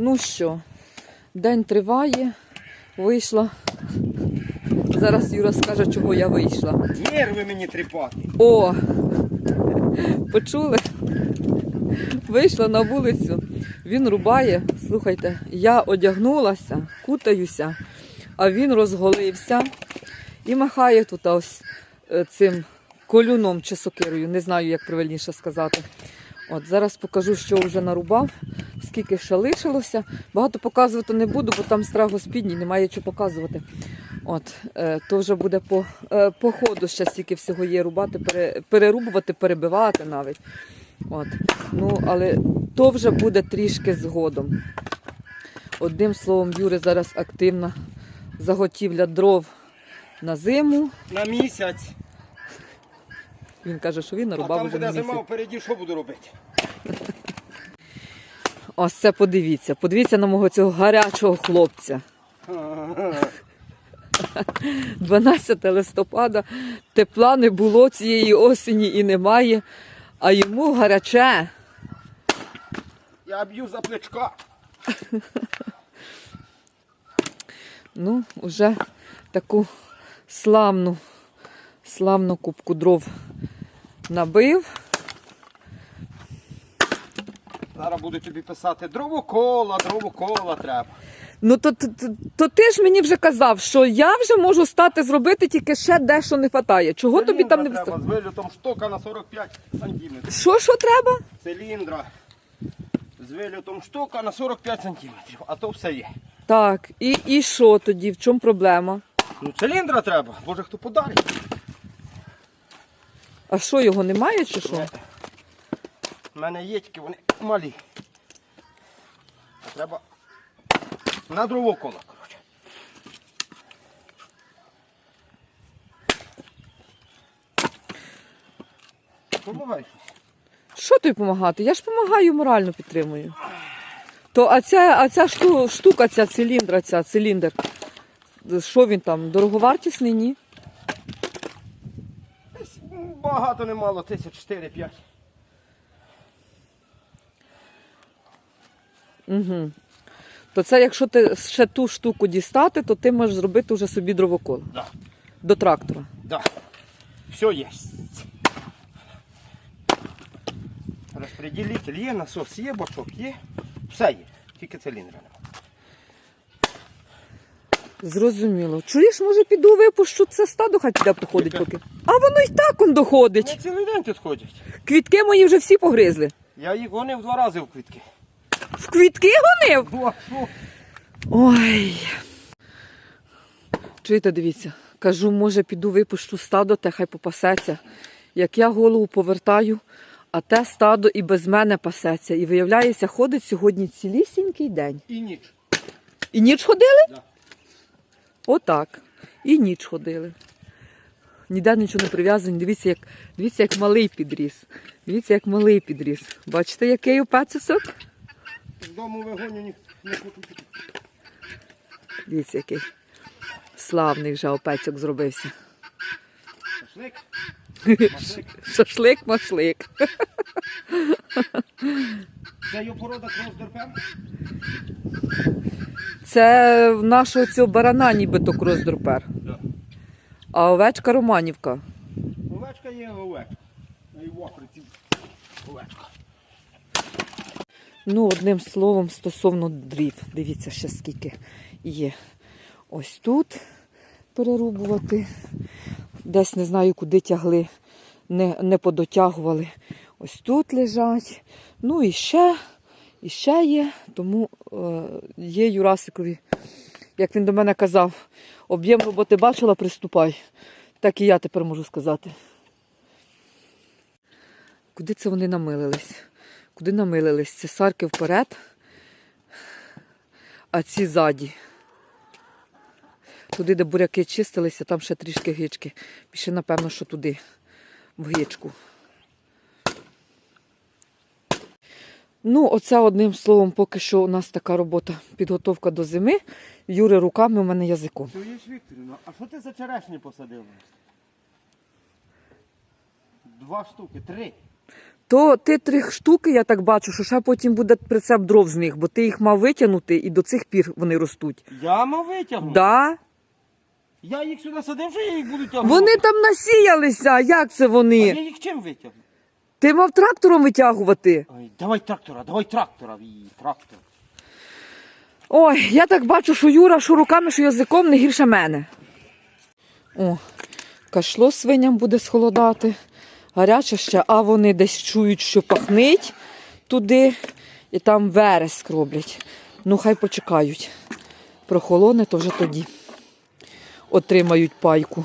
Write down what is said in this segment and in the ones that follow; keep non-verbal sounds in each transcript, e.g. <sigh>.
Ну що, день триває, вийшла. Зараз Юра скаже, чого я вийшла. Нерви мені тріпати. О! Почули? Вийшла на вулицю, він рубає. Слухайте, я одягнулася, кутаюся, а він розголився і махає тут ось е, цим колюном чи сокирою, не знаю, як правильніше сказати. От зараз покажу, що вже нарубав, скільки ще лишилося. Багато показувати не буду, бо там страх господній, немає чого показувати. От, е, то вже буде по, е, по ходу ще стільки всього є рубати, пере, перерубувати, перебивати навіть. От. Ну, але то вже буде трішки згодом. Одним словом, Юри зараз активна заготівля дров на зиму. На місяць. Він каже, що він А нарубав там вже буде зима, місяць. впереді що буду робити? <laughs> Ось це подивіться. Подивіться на мого цього гарячого хлопця. <laughs> 12 листопада тепла не було цієї осені і немає, а йому гаряче. Я б'ю за плечка. <laughs> Ну, вже таку славну, славну кубку дров набив. Зараз буду тобі писати дровокола, дровокола треба. Ну, то, то, то, то ти ж мені вже казав, що я вже можу стати зробити тільки ще дещо не вистачає. Чого тобі там не вистачає? треба з вилютом штока на 45 сантиметрів. Що, що треба? Циліндра з вилютом штока на 45 сантиметрів. А то все є. Так, і, і що тоді? В чому проблема? Ну циліндра треба, може хто подарить. А що, його немає чи що? У мене є тільки вони малі. Треба на дровокола, коротше. Помагай щось. Що тобі допомагати? Я ж допомагаю, морально підтримую. То а ця, а ця шту, штука, ця циліндра, ця циліндр. Що він там? Дороговартісний? Ні? Багато не мало, тисяч 4-5. Угу. То це якщо ти ще ту штуку дістати, то ти можеш зробити вже собі дровокол Да, до трактора. да. Все є. Розпреділитель є, насос є, бачок є. Все є. Тільки циліндра немає. Зрозуміло. Чуєш, може піду випущу це стадо, хай піде походить поки. А воно й так он Вони доходить. цілий день тут ходять. Квітки мої вже всі погризли. Я їх гонив два рази в квітки. В квітки гонив? Ну, а? Ой. Чуєте, дивіться, кажу, може, піду випущу стадо, те хай попасеться. Як я голову повертаю, а те стадо і без мене пасеться. І виявляється, ходить сьогодні цілісінький день. І ніч. І ніч ходили? Да. Отак. І ніч ходили. Ніде нічого не прив'язані. Дивіться, як, дивіться, як малий підріс. Дивіться, як малий підріс. Бачите, який у пацюсок? З дому вигоню ні, не хочу. Дивіться, який славний вже опецьок зробився. Шашлик. <laughs> Шашлик машлик. Це його порода кроздерпем. Це в нашого цього барана нібито кроздропер. А овечка Романівка. Овечка є овечка. І в Африці овечка. Ну, одним словом, стосовно дрів. Дивіться, ще скільки є. Ось тут перерубувати. Десь не знаю, куди тягли, не, не подотягували. Ось тут лежать. Ну і ще, і ще є. Тому е, є Юрасикові, як він до мене казав, об'єм роботи бачила, приступай. Так і я тепер можу сказати. Куди це вони намилились? Куди намилились? Це сарки вперед, а ці ззаді. Туди, де буряки чистилися, там ще трішки гички. Піше, напевно, що туди, в гичку. Ну, оце одним словом, поки що у нас така робота, підготовка до зими. Юри руками, у мене язиком. Чуєш, Вікторівна, а що ти за черешні посадила? Два штуки, три. То ти три штуки, я так бачу, що ще потім буде прицеп дров з них, бо ти їх мав витягнути і до цих пір вони ростуть. Я мав витягнути. Да? Я їх сюди садив, що я їх буду тягнути. Вони там насіялися. Як це А вони? я їх чим витягну? Ти мав трактором витягувати? Ой, давай трактора, давай трактора, і трактор. Ой, я так бачу, що Юра, що руками, що язиком не гірше мене. О, кашло свиням буде схолодати. Гаряче ще, а вони десь чують, що пахнить туди, і там вереск роблять. Ну, хай почекають. Прохолоне, то вже тоді отримають пайку.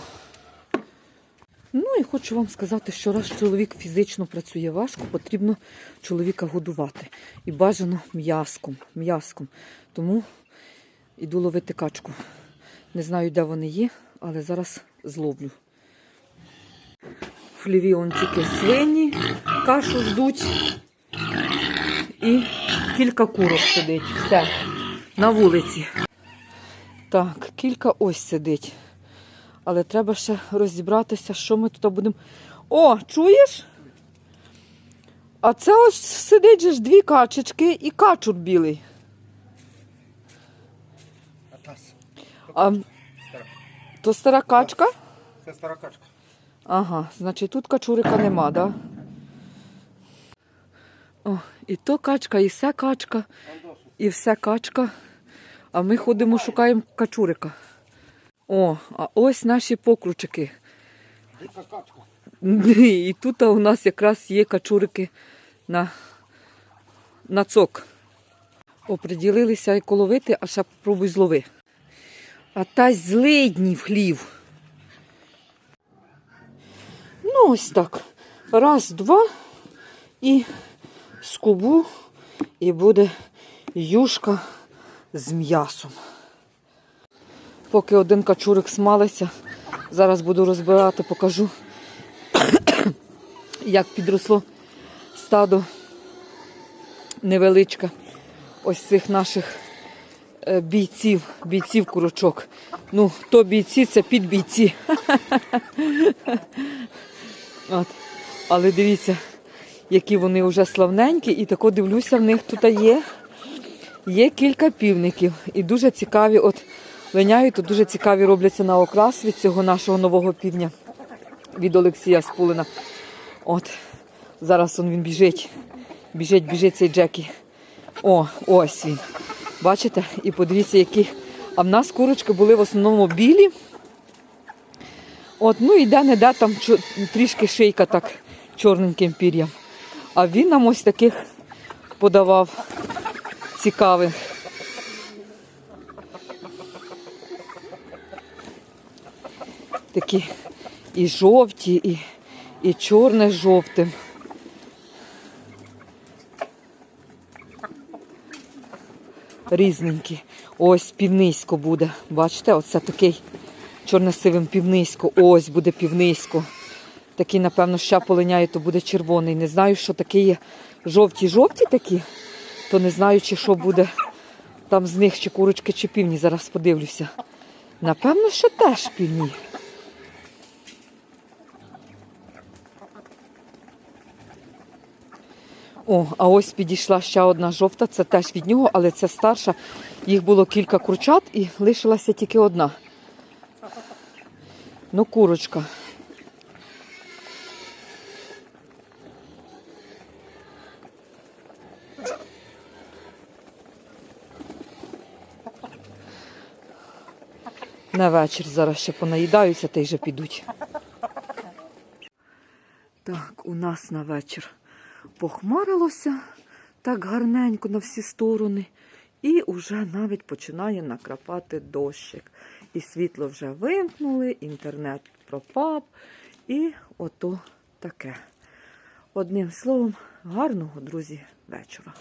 Ну і хочу вам сказати, що раз чоловік фізично працює важко, потрібно чоловіка годувати. І бажано м'яском. м'яском. Тому йду ловити качку. Не знаю, де вони є, але зараз зловлю. Тільки свині, кашу ждуть. І кілька курок сидить. Все. На вулиці. Так, кілька ось сидить. Але треба ще розібратися, що ми тут будемо. О, чуєш? А це ось сидить же ж дві качечки і качур білий. А, то стара качка? Це стара качка. Ага, значить тут качурика нема, да? О, і то качка, і все качка, і все качка. А ми ходимо, шукаємо качурика. О, а ось наші покручики. І тут у нас якраз є качурики на, на цок. Оприділилися як ловити, а ще пробуй злови. А та злидні в хлів. Ну, ось так. Раз, два і скубу, і буде юшка з м'ясом. Поки один качурик смалиться, зараз буду розбирати, покажу, <coughs> як підросло стадо невеличке ось цих наших е, бійців, бійців курочок. Ну, то бійці, це підбійці. <laughs> От. Але дивіться, які вони вже славненькі, і тако дивлюся, в них тут є. Є кілька півників. І дуже цікаві, от линяють, то дуже цікаві робляться на окрас від цього нашого нового півня, від Олексія Спулина. От, зараз он він біжить. Біжить, біжить цей Джекі. О, ось він. Бачите? І подивіться, які. А в нас курочки були в основному білі. От, ну і де-не-де там трішки шийка так чорненьким пір'ям. А він нам ось таких подавав цікавих. Такі і жовті, і, і чорне з жовтим. Різненькі. Ось півнисько буде. Бачите, оце такий чорно-сивим півнисько. Ось буде півнисько. Такий, напевно, ще полиняє, то буде червоний. Не знаю, що таке є жовті-жовті такі, то не знаю, чи що буде там з них, чи курочки, чи півні. Зараз подивлюся. Напевно, що теж півні. О, а ось підійшла ще одна жовта, це теж від нього, але це старша. Їх було кілька курчат і лишилася тільки одна. Ну, курочка. На вечір зараз ще понаїдаються та й вже підуть. Так, у нас на вечір похмарилося так гарненько на всі сторони. І вже навіть починає накрапати дощик. І світло вже вимкнули, інтернет пропав. І ото таке. Одним словом, гарного, друзі, вечора.